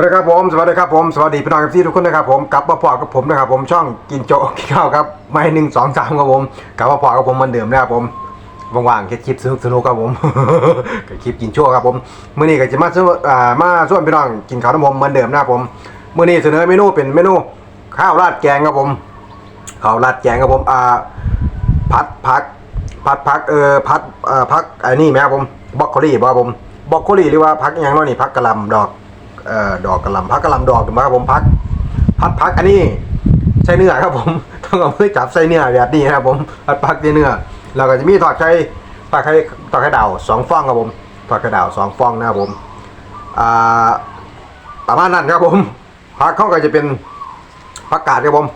วัสดีครับผมสวัสดีครับผมสวัสดีพี่น้องที่ทุกคนนะครับผมกลับมาพอกับผมนะครับผมช่องกินโจ๊กกินข้าวครับไม่หนึ่งสองสามครับผมกลับมาพอกับผมเหมือนเดิมนะครับผมว่างๆแค่คลิปสนุกสนุกๆครับผมกับคลิปกินโจ๊กครับผมเมื้อนี้ก็จะมาช่วยอ่ามาช่วยพี่น้องกินข้าวน้ำผมเหมือนเดิมนะครับผมเมื้อนี้เสนอเมนูเป็นเมนูข้าวราดแกงครับผมข้าวราดแกงครับผมอ่าผัดผักผัดผักเออผัดเอ่อผักไอ้นี่ไหมครับผมบรอกโคลีบ่ครับผมบรอกโคลี่หรือว่าผักอย่างเน้อยนี่ผักกะหล่ำดอก เอ่อดอกกระหลำพักกระหลำดอกถูกไหมครับผมพัก พัดพักอันนี้ใส่เนื้อครับผม ต้องเอามือจับใส่เนื้อแบบนี้นะครับผมพัดพักใส่เนื้อเราก็จะมีทอดไข่ทอดไข่ทอดไข่ดาวสองฟองครับผมทอดไข่ดาวสองฟองนะครับผมอ่าประมาณนั้นครับผมพักเขาก็จะเป็นผักกาดครับผม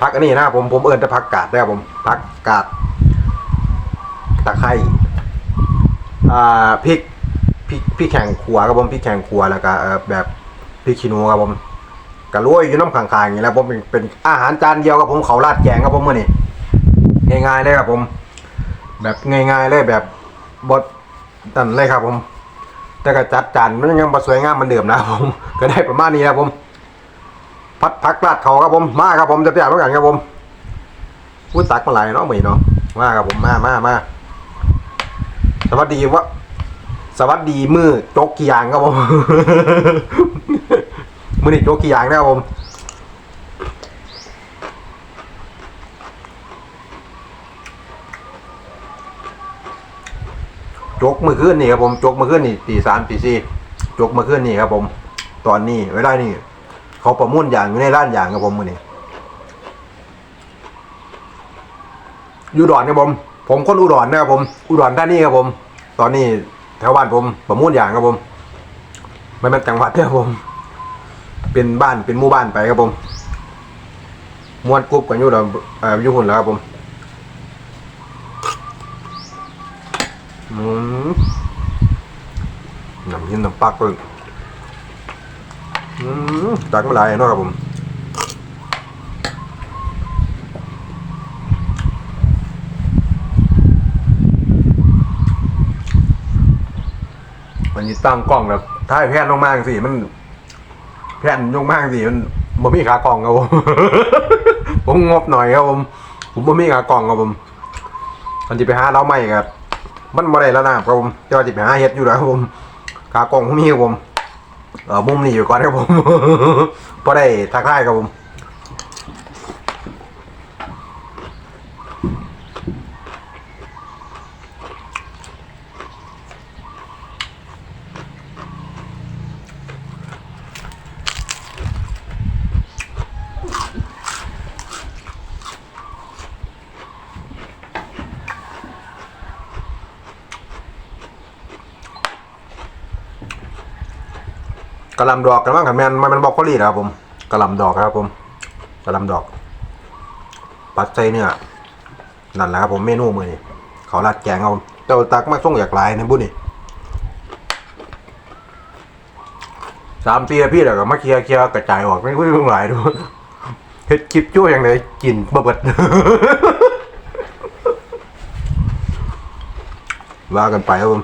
พักอันนี้นะครับผมผมเอิญแต่ผักกาดนะครับผมผักกาดตะไคร้อ่าพริก พริกพริกแข่งครัวครับผมพริกแข่งครัวแล้วก็เอ่อแบบพริกขี้หนูครับผมกระลวยอยู่น้ำข้างๆอย่างนี้แล้วผมเป็นเป็นอาหารจานเดียวครับผมเขาราดแกงครับผมเมื่อนี้ง่ายๆเลยครับผม แบบง่ายๆเลยแบบบดนั่นเลยครับผม แต่ก็จัดจานมันยังบ่สวยงามมือนเดิมนะครับผม ก็ได้ประมาณนี้ครับผม พัดพักราดเขาครับผมมาครับผมจะเปรี้ยวเหมือนกันครับผมพูดตักมาหลายเนาะเหมือนเนาะมาครับผมมามามาสวัสดีวะ สวัสดีมือโจ๊กกี่อย่างครับผม มือนี่โจ๊กกี่อย่างนะครับผมโจ๊กมือขึ้นนี่ครับผมโจ๊กมือขึ้นนี่ตีสามตีสี่โจ๊กมือขึ้นนี่ครับผม ตอนนี้เวลานี่เขาประมุ่นอย่างอยู่ในร้านอย่างครับผมมือนี่อยู่ดอนครับผม ผมคนอุดรนะครับผม อุดรท่านี่ครับผม ตอนนี้ ถวบ้านผมประมุ่นอย่างครับผมไม่เป็นจังหวัดเนี่ยครับผม เป็นบ้านเป็นหมู่บ้านไปครับผมมวนกรุ๊ปกันอยู่แล้วเอ่ออยู่หุ่นแล้วครับผมอืมน้ำยินน้ำปักเลยอืมตักมาหลายเนาะครับผม นนี้ตั้งกล้องแบบถ้าให้แพนลงมากสิมัน แพนลงมากสิมันบ่มีขากล่องครับผม ผมงบหน่อยครับผม ผมบ่มีขากล่องครับผมมันจะไปหาเราใหม่ครับ มันบ่ได้แล้วนะครับผมจะจะไปหาเฮ็ดอยู่แล้วครับผมขากล่องผมมีครับผมเออมุมนี้อยู่ก่อนครับผมพอได้ทักทายครับผม ระลำดอกกันบ้างครับแมนมันเป็นบอกโคลีนะครับผมกระลำดอกครับผมกระลำดอก ปัดใส่เนื้อนั่นแหละครับผมเมนูมือนี่เขาราดแกงเอาเจ้าตักมาส่งอยากหลายนะบุญนี่สามปีแล้วพี่เดี๋ยวก็มาเคลียร์เคลียร์กระจายออกไม่คุยเพิ่งหลายดูเฮ็ดคลิปจ้วอย่างไรกินบะเบิดว่ากันไปครับผม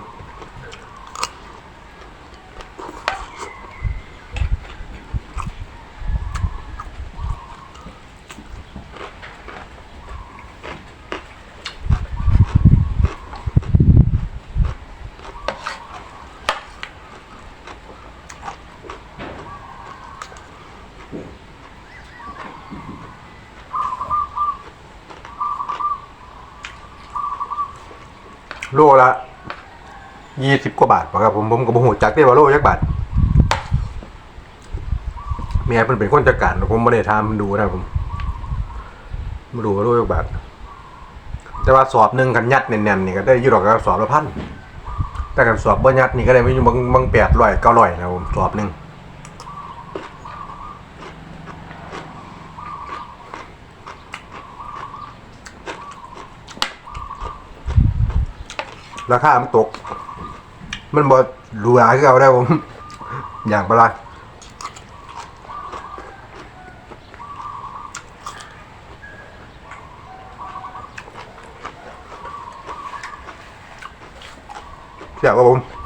โลละยี่สิบกว่าบาทป่ะครับผมผมก็บ่ฮู้จักได้ว่าโลยักบาทเมียเพิ่นเป็นคนจัดการผมบ่ได้ถามเพิ่นดูนะครับผมมาดูว่าโลยักบาทแต่ว่าสอบหนึงกันยัดแน่นๆนี่ก็ได้อยู่ดอกก็สอบละพันแต่กันสอบบ่ยัดนี่ก็ได้ไม่อยู่บางบาง800 900นะครับผมสอบหนึง ราคามันตก มันบอหรูหราคือเอาได้ผม อย่างประหลาดเสียบครับผม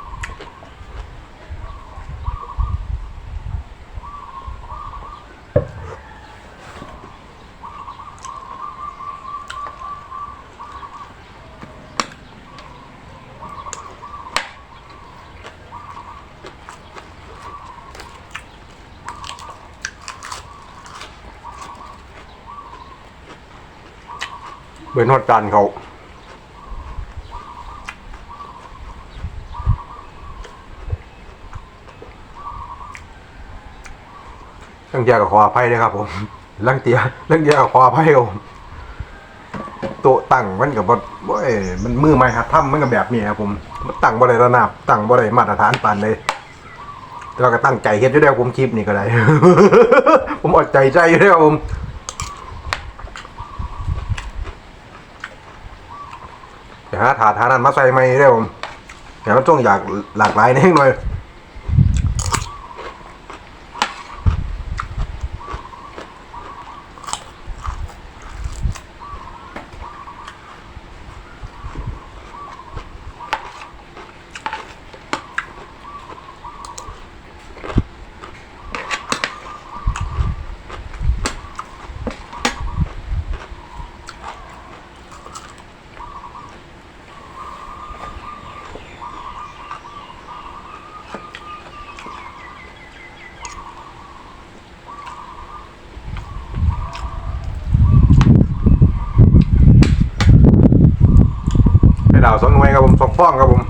เบนฮอดจานเขาลังเกียกับขออภัยด้วยครับผมลังเตียลังเกียจกับขออภัยครับผมโตะตั้งมันกับว่าเอ้ยมันมือไม้หัดทำมันกับแบบนี้ครับผมมันตั้งบ่ได้ระนาบตั้งบ่ได้มาตรฐานปานเลยแต่ว่าก็ตั้งใจเฮ็ดอยู่แล้วผมคลิปนี่ก็ได้ ผมอดใจใจอยู่แล้วผม จะหาถาดหานั้นมาใส่ไม่ได้ผมแต่มันต้องอยากหลากหลายนิดหน่อย วยครับผมสองฟ้องครับผม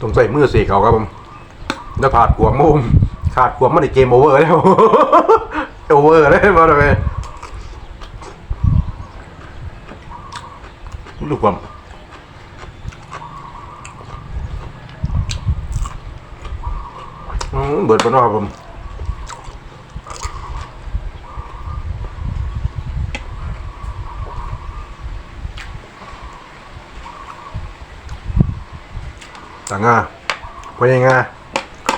ต้องใส่มือสีเขาครับผมแล้วขาดขวงมุมขาดขวงมันในเกมโอเวอร์แล้วโอเวอร์เลยมาเลย ลูกผมอืมเบิดปะเนาผมต่างงาพอยังงา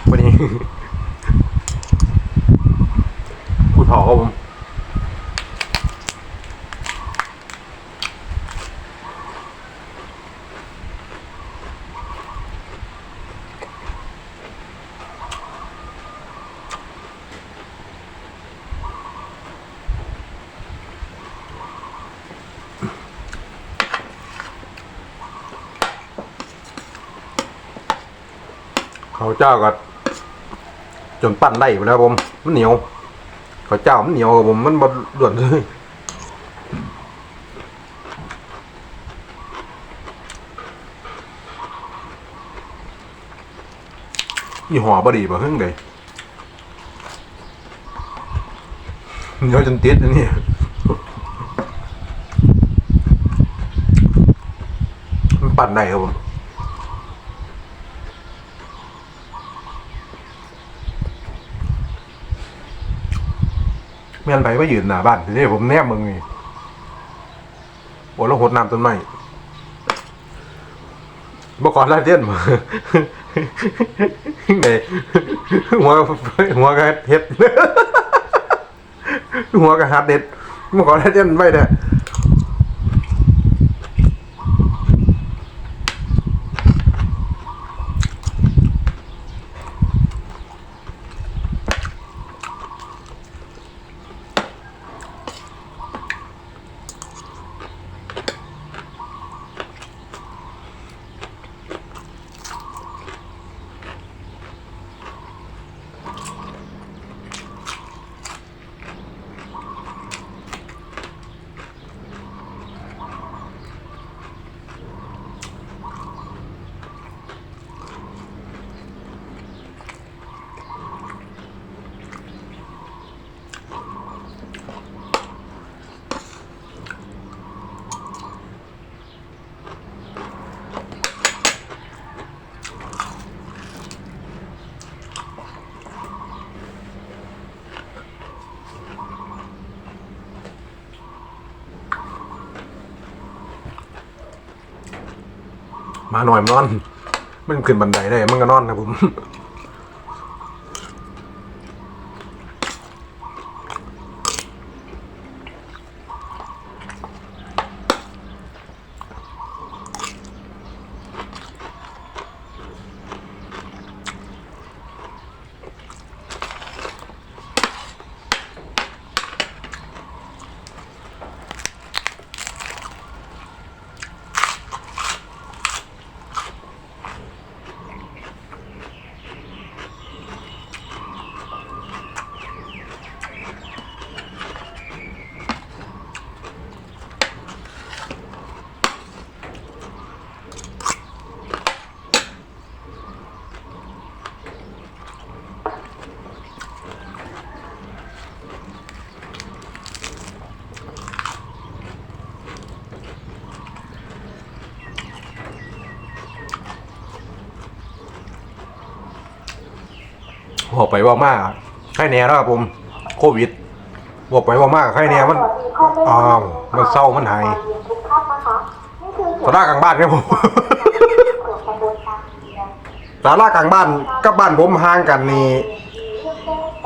พอนี้ผู้ถอครับผม เขาวเจ้าก็จนปั้นได้ไปแล้วผมมันเหนียวเขาวเจ้ามันเหนียวครับผมมันบดด่วนเลยยี่ห้อบดีป่ะเพิ่งเลยเหนียวจนติดอันนี้มันปั่นได้ครับผม มียนไปว่ายืนหน้าบ้านทีนี้ผมแนบมึงนี่โอ้แล้วหดน้ำต้นไม้บอกก่อนลาเทียนมาไงหัวหัวกระเฮ็ดหัวกระหัดเด็ดบอกก่อนลาเทียนไม่ได้ มาหน่อยมันนอน มันขึ้นบันไดได้ มันก็นอนนะผม บอกไปว่ามากใครแน่แล้วครับผม โควิดบอกไปว่ามากใครแน่มันอ้าวมันเศร้ามันหายสาระกลางบ้านครับผมสาระกลางบ้านกับบ้านผมห่างกันนี่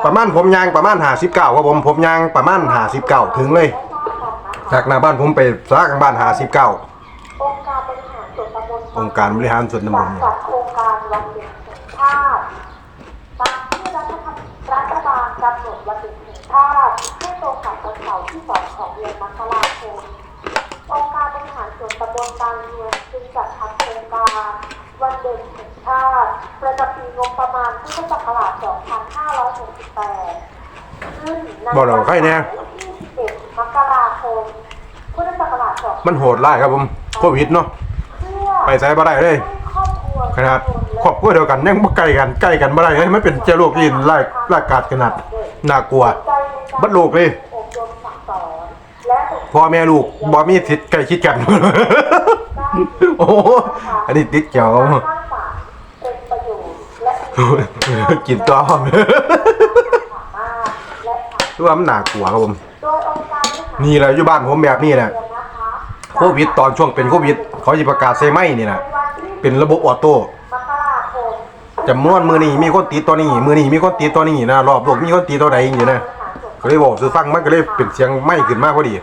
ประมาณผมยางประมาณหาสิบเก้าครับผมผมยางประมาณหาสิบเก้าถึงเลย จากหน้าบ้านผมไปสาระกลางบ้านหาสิบเก้าองค์การบริหารส่วนตำบลองค์การบริหารส่วนตำบลจัดโครงการวันเด็กแห่งชาติตามที่รัฐธรรมรัฐบาล กำหนดวันเด็กแห่งชาติให้ตรงกับวันเสาร์ที่สองของเดือนมกราคมองค์การบริหารส่วนตำบลบางเมืองจึงจัดทำโครงการวันเด็กแห่งชาติประจำปีงบประมาณพุทธศักราช 2568ขึ้นในบอกเราใครแน่วันที่11มกราคมพุทธศักราช2มันโหดร้ายครับผมโควิดเนาะไปใส่บ่ได้เลยขนาดครอบครัวเดียวกันยังบ่ใกล้กันใกล้กันบ่ได้เฮ้ยมันเป็นเชื้อโรคที่ร้ายร้ายกาจขนาด น่ากลัว บัดลูกเลยพ่อแม่ลูกบ่มีสิทธิ์ใกล้ชิดกัน โอ้โหอันนี้ติดเกี่ยวกับกินตัวผมคือว่ามันน่ากลัวครับผม นี่แหละอยู่บ้านผมแบบนี้แหละโควิดตอนช่วงเป็นโควิด เขาจะประกาศเซไหมนี่นะเป็นระบบออโต้ จำนวนมือนี้มีคนติดตัวนี้ มือนี้มีคนติดตัวนี้นะรอบโลกมีคนติดตัวใดอยู่นะก็เลยบอกซื้อฟังมันก็เลยเป็นเสียงไม่ขึ้นมากพอดี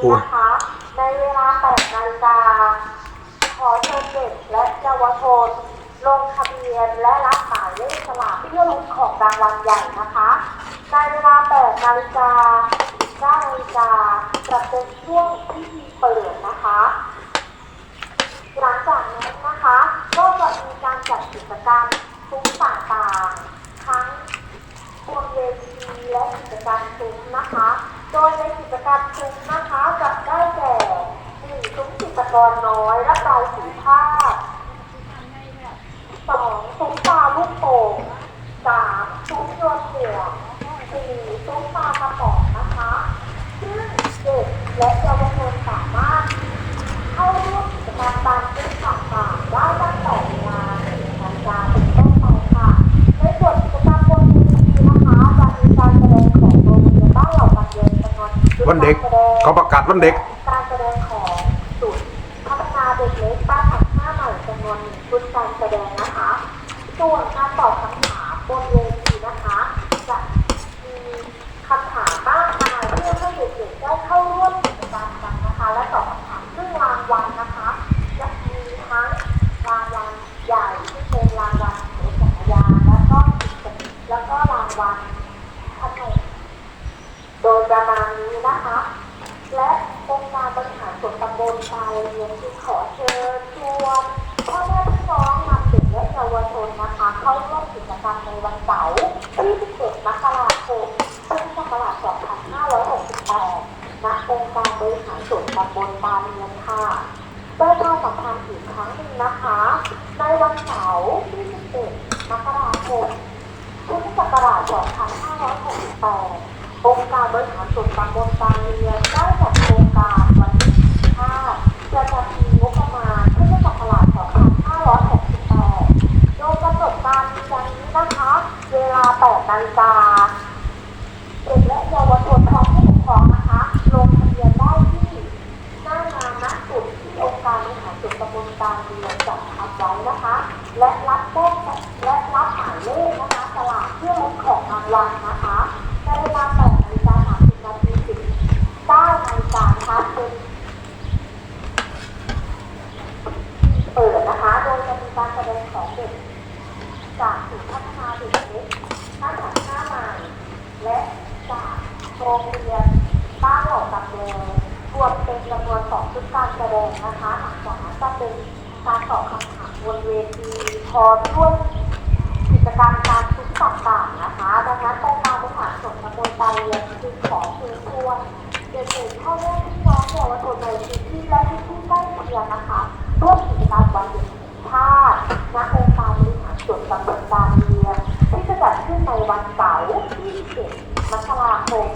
โอ้ในเวลา8นาฬิกาขอเชิญเด็กและเยาวชนลงทะเบียนและรับหมายเลขสลากเพื่อลุ้นของรางวัลใหญ่นะคะในเวลา8นาฬิกา9นาฬิกาจะเป็นช่วงพิธีเปิดนะคะหลังจากนั้นนะคะ ก็จะมีการจัดกิจกรรม ซุ้มต่างๆ ทั้งบนเวทีและกิจกรรมซุ้มนะคะ โดยในกิจกรรมซุ้มนะคะจะได้แก่หนึ่งซุ้มจิตรกรน้อยและลายสีผ้าพสองซุ้มตาลูกโป่งสามซุ้มโยนเสือสี่ซุ้มตากระป๋องนะคะซึ่งเด็กและเยาวชนสาบ้าร่วมกิจกรรมตามที่ต่างๆได้ตั้งแต่เวลา1นาฬิกาเป็นต้นไปค่ะ ในส่วนกิจกรรมบนเวทีนะคะจะมีการแสดงของโรงเรียนบ้านเหล่าบันเย็นจำนวน วันเด็กเขาประ กาดมันเด็ก การแสดงของศูนย์พัฒนาเด็กเล็กบ้านหักห้าใหม่จำนวนหนึ่งชุดการแสดงนะคะ ส่วนการตอบคำถามบนเวทีนะคะ จะมีคำถามมากมายเพื่อให้เด็กๆได้เข้าร่วมกิจกรรมกันนะคะ และตอบคำถามซึ่งรางวัลนะคะ จะมีทั้งรางวัลใหญ่ที่เป็นรางวัลรถจักรยานแล้วก็แล้วก็รางวัลขนม โดยประมาณนี้นะคะ และองค์การบริหารส่วนตำบลปลายเรียนจึงขอเชิญชวนพ่อแม่พี่น้องนำเด็กและเยาวชนนะคะ เข้าร่วมกิจกรรมในวันเสาร์ที่17มกราคมพุทธศักราช2568ณองค์การบริหารส่วนตำบลปลายเรียนค่ะโดยประชาสัมพันธ์อีกครั้งหนึ่งนะคะ ในวันเสาร์ที่17มกราคม พุทธศักราช 2568 องค์การบริหาร ส่วนตำบลบางเรียนได้จัดโครงการวันที่15ประจำปีงบประมาณพุทธศักราช2568 โดยกำหนดการดังนี้นะคะ เวลา8นาฬิกา เด็กและเยาวชนพร้อมผู้ปกครองนะคะ ลงทะเบียนได้ที่หน้างานณจุดที่องค์การบริหารส่วนตำบลบางเรียนจัดทำไว้นะคะ และรับแจ้งและรับหมายเลขนะคะสลากเพื่อลุ้นของรางวัลนะคะในเวลา8นาฬิกา30นาทีถึง9นาฬิกานะคะเป็น เปิดนะคะ โดยจะมีการแสดงของเด็ก จากศูนย์พัฒนาเด็กเล็กท่าขันห้าใหม่และจากโรงเรียนบ้านเหล่าตำแยรวมเป็นจำนวนสองชุดการแสดงนะคะหลังจากนั้นจะเป็นการตอบคำถามบนเวทีพร้อมด้วยกิจกรรมการชุดต่างๆนะคะ ดังนั้นองค์การบริหารส่วนตำบลตาเรียนจึงขอเชิญชวนเด็กๆเข้าร่วมพี่น้องเยาวชนในพื้นที่และพื้นที่ใกล้เคียงนะคะ ร่วมกิจกรรมวันเด็กแห่งชาติณองค์การบริหารส่วนตำบลตาเมียงที่จะจัดขึ้นในวันเสาร์ที่7มกราคม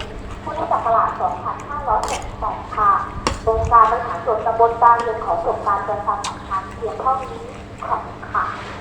พุทธศักราช2568ค่ะองค์การบริหารส่วนตำบลบางเมียงขอจบการประชาสัมพันธ์เพียงเท่านี้ขอบคุณค่ะ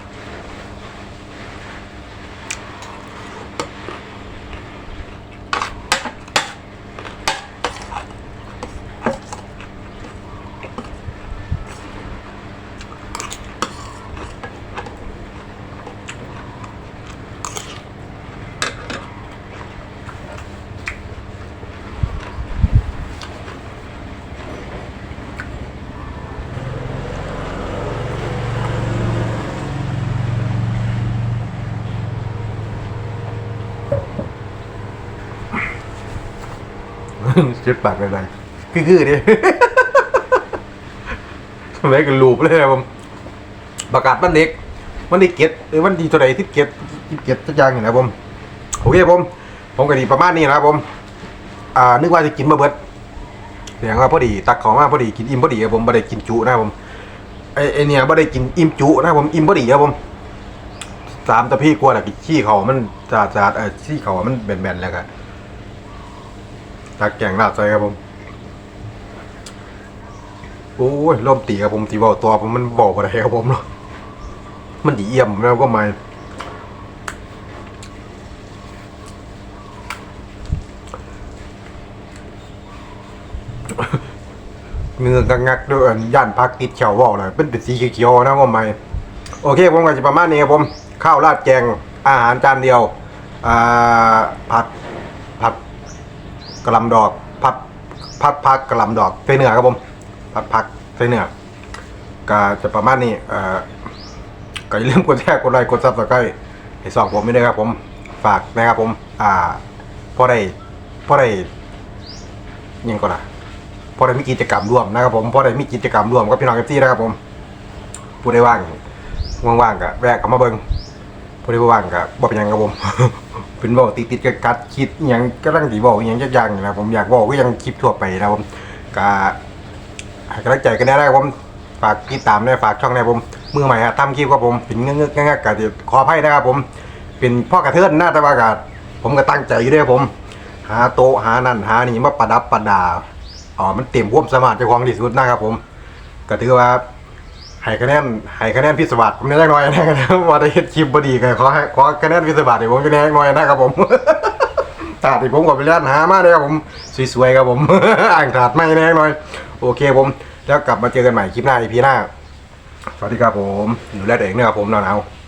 จุดปากอะไรคือคือดิทำไมกันลูปเลยนะผมประกาศวันเด็กวันที่เก็ตเออวันที่เท่าไหร่ที่เก็ตที่เก็ตสักอย่างนี่นะผมโอเคผม ผมก็ดีประมาณนี้นะครับผม อ่านึกว่าจะกินมาเบิดเสียงว่าพอดีตักของมาพอดีกินอิ่มพอดีครับผมไม่ได้กินจุนะครับผมไอไอเนี่ยไม่ได้กินอิ่มจุนะครับผมอิ่มพอดีครับผมสามตะพี่กลัวแหละขี้เขามันจาดจาดเออขี้เขามันแบนๆแล้วกัน ตักแกงลาดใส่ครับผมโอ้ยล่มตีครับผมที่เบาตัวผมมันบอกอะไรครับผมเนาะมันดีเยี่ยมแล้วก็ไม่เนื้อกังงักด้วยอันย่านพักติดเขียวอกเลยเป็นเป็นสีเขียวๆนะว่าไม่โอเคผมก็จะประมาณนี้ครับผมข้าวราดแกงอาหารจานเดียวผัดผัด กระลำดอกผัดผัดผักกระลำดอกใส่เนื้อครับผมผัดผักใส่เนื้อก็จะประมาณนี้เอ่อก็อย่าลืมกดแชร์กดไลค์กดซับสไครต์ให้สองผมไม่ได้วยครับผมฝากนะครับผม อ่าพอได้พอได้ยังก่อนนะพอได้มีกิจกรรมร่วมนะครับผมพอได้มีกิจกรรมร่วมกับพี่น้องเอฟซีนะครับผมผู้ได้ว่างว่างๆก็แวะเข้ามาเบิ่งผู้ได้ว่างก็บ่เป็นหยังครับผม เป็นเว้าติดกับกัดคิดอหยังกำลังสิเว้าอหยังจักอย่างนี่นะผมอยากเว้าก็ยังคลิปทั่วไปนะผมก็ห้กำลังใจกันแน่นะครับผมฝากติดตามด้ฝากช่องแน่ผมมือใหม่ฮะทำคลิปครับผมเป็นเงือกๆงักๆก็ขออภัยนะครับผมเป็นพ่อกระเทือนหน้าต่ว่าก็ผมก็ตั้งใจอยู่ด้วยผม หาโต๊ะหานั่นหานี่มาประดับประดาอ๋อมันเต็มความสมารถเจ้าของที่สุดนะครับผมก็ถือว่า ให้คะแนนให้คะแนนพิศวาสผมได้น้อยนะครับว่าได้เฮ็ดคลิปบดีกันขอให้ขอคะแนนพิศวาสให้ผมจะแน่น้อยนะครับผมถาดที่ผมก็ไปเล่นหามาเลยครับผมสวยๆครับผมอ่างถาดไม่แน่น้อย โอเคผม แล้วกลับมาเจอกันใหม่คลิปหน้าอีพีหน้า สวัสดีครับผม อยู่แลตัวเองนะครับผมหนาวๆ